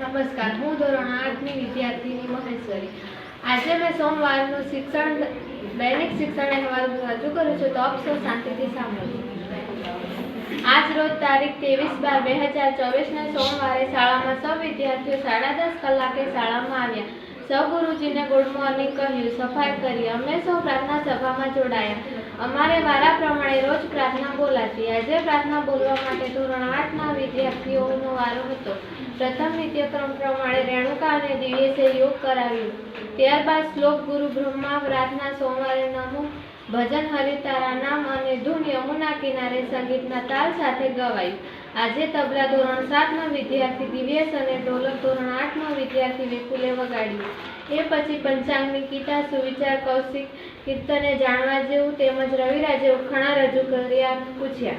નમસ્કાર, હું ધોરણ આઠની વિદ્યાર્થીની મહેશ્વરી આજે મેં સોમવારનું શિક્ષણ, દૈનિક શિક્ષણ અહેવાલ રજૂ કરું છું તો આપ શાંતિથી સાંભળો આજ રોજ તારીખ ત્રેવીસ બાર બે હજાર ચોવીસને સોમવારે શાળામાં સૌ વિદ્યાર્થીઓ સાડા દસ કલાકે શાળામાં આવ્યા. સૌ ગુરુજીને ગુડ મોર્નિંગ કહ્યું, સફાઈ કરી. અમે સૌ પ્રાર્થના સભામાં જોડાયા. અમારે વારા પ્રમાણે રોજ પ્રાર્થના બોલાતી. આજે પ્રાર્થના બોલવા માટે ધોરણ આઠના વિદ્યાર્થીઓનો વારો હતો. પ્રથમ નિત્યક્રમ પ્રમાણે રેણુકા અને દિવ્યેશે યોગ કરાવ્યું. ત્યારબાદ શ્લોક ગુરુ બ્રહ્મા પ્રાર્થના સોમવારે નમો ભજન હરિતારા નામ અને ધૂન યમુના કિનારે સંગીતના તાલ સાથે ગવાયું. આજે તબલા ધોરણ સાતનો વિદ્યાર્થી દિવ્યેશ અને ઢોલક ધોરણ આઠનો વિદ્યાર્થી વિપુલે વગાડ્યું. એ પછી પંચાંગની ગીતા, સુવિચાર, કૌશિક, કીર્તને જાણવા જેવું તેમજ રવિરાજે ઉખાણા રજૂ કર્યા પૂછ્યા.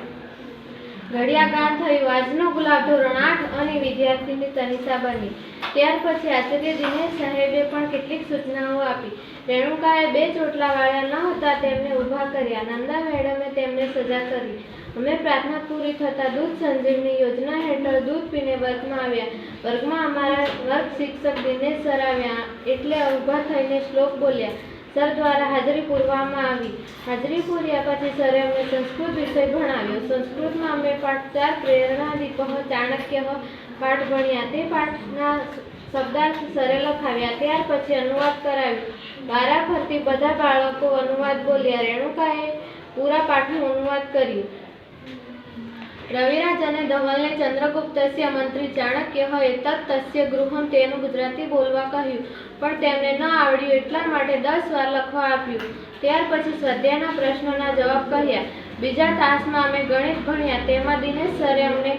ઘડિયા ગાન થયું આજનો ગુલાબ ધોરણ આઠ અને વિદ્યાર્થીની તનિષા બની. ત્યાર પછી આચાર્ય દિનેશ સાહેબે પણ કેટલીક સૂચનાઓ આપી. રેણુકાએ બે ચોટલા વાળ્યા ન હતા તેમને ઊભા કર્યા. નંદા મેડમે તેમને સજા કરી. અમે પ્રાર્થના પૂરી થતાં દૂધ સંજીવની યોજના હેઠળ દૂધ પીને વર્ગમાં આવ્યા. વર્ગમાં અમારા વર્ગ શિક્ષક દિનેશ સર આવ્યા એટલે ઊભા થઈને શ્લોક બોલ્યા. સર દ્વારા હાજરી પૂરવામાં આવી. હાજરી પૂર્યા પછી સરે અમને સંસ્કૃત વિષય ભણાવ્યો. સંસ્કૃતમાં અમે પાઠ ચાર પ્રેરણાદીપ ચાણક્ય, પાઠ ભણ્યા. તે પાઠના શબ્દાર્થ સરે લખાવ્યા. ત્યાર પછી અનુવાદ કરાવ્યો. વારા ફરતી બધા બાળકો અનુવાદ બોલ્યા. રેણુકાએ પૂરા પાઠનું અનુવાદ કર્યું. રવિરાજ અને ધવલને ચંદ્રગુપ્તસ્ય મંત્રી ચાણક્ય હોય તત્તસ્ય ગૃહમ તેનું ગુજરાતી બોલવા કહ્યું. પણ તેમને ન આવડ્યું એટલા માટે દસ વાર લખવા આપ્યું. ત્યાર પછી સ્વાધ્યાયના પ્રશ્નોના જવાબ કહ્યા. બીજા તાસમાં અમે ગણિત ભણ્યા, તેમાં દિનેશ સરે અમને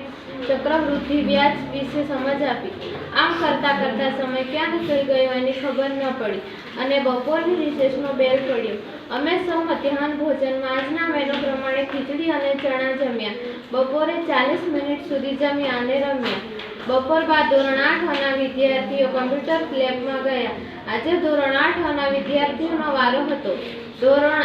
ચક્રવૃદ્ધિ વ્યાજ વિશે સમજ આપી. આમ કરતા કરતા સમય ક્યાં નીકળી ગયો એની ખબર ન પડી અને બપોરની રિસેસનો બેલ પડ્યો. અમે સૌ મધ્યાહન ભોજનમાં આજના મેનુ પ્રમાણે ખીચડી અને ચણા જમ્યા. બપોરે ચાલીસ મિનિટ સુધી જમ્યા અને રમ્યા. બપોર બાદ ધોરણ આઠ ના વિદ્યાર્થીઓ કમ્પ્યુટર લેબમાં ગયા. આજે ધોરણ આઠ ના વિદ્યાર્થીઓનો વારો હતો. ધોરણ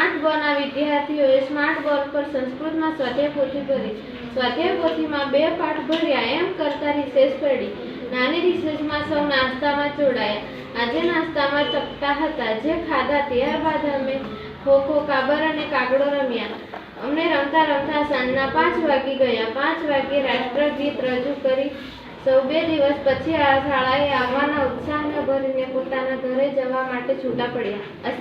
આઠ બના વિદ્યાર્થીઓએ સ્માર્ટ બોર્ડ પર સંસ્કૃતમાં સ્વાધ્યાય પોથી ભરી. સ્વાધ્યાય પોથીમાં બે પાઠ ભર્યા. એમ કરતા રિસેસ પડી. નાની રિસેસમાં સૌ નાસ્તામાં જોડાયા આજે નાસ્તામાં ચપટા હતા. જે ખાધા ત્યારબાદ અમે ખોખો, કાબર અને કાગડો રમ્યા. અમને રમતા રમતા સાંજના પાંચ વાગી ગયા. પાંચ વાગે રાષ્ટ્રગીત રજૂ કરી સૌ બે દિવસ પછી આ શાળાએ આવવાના ઉત્સાહને ભરીને પોતાના ઘરે જવા માટે છૂટા પડ્યા.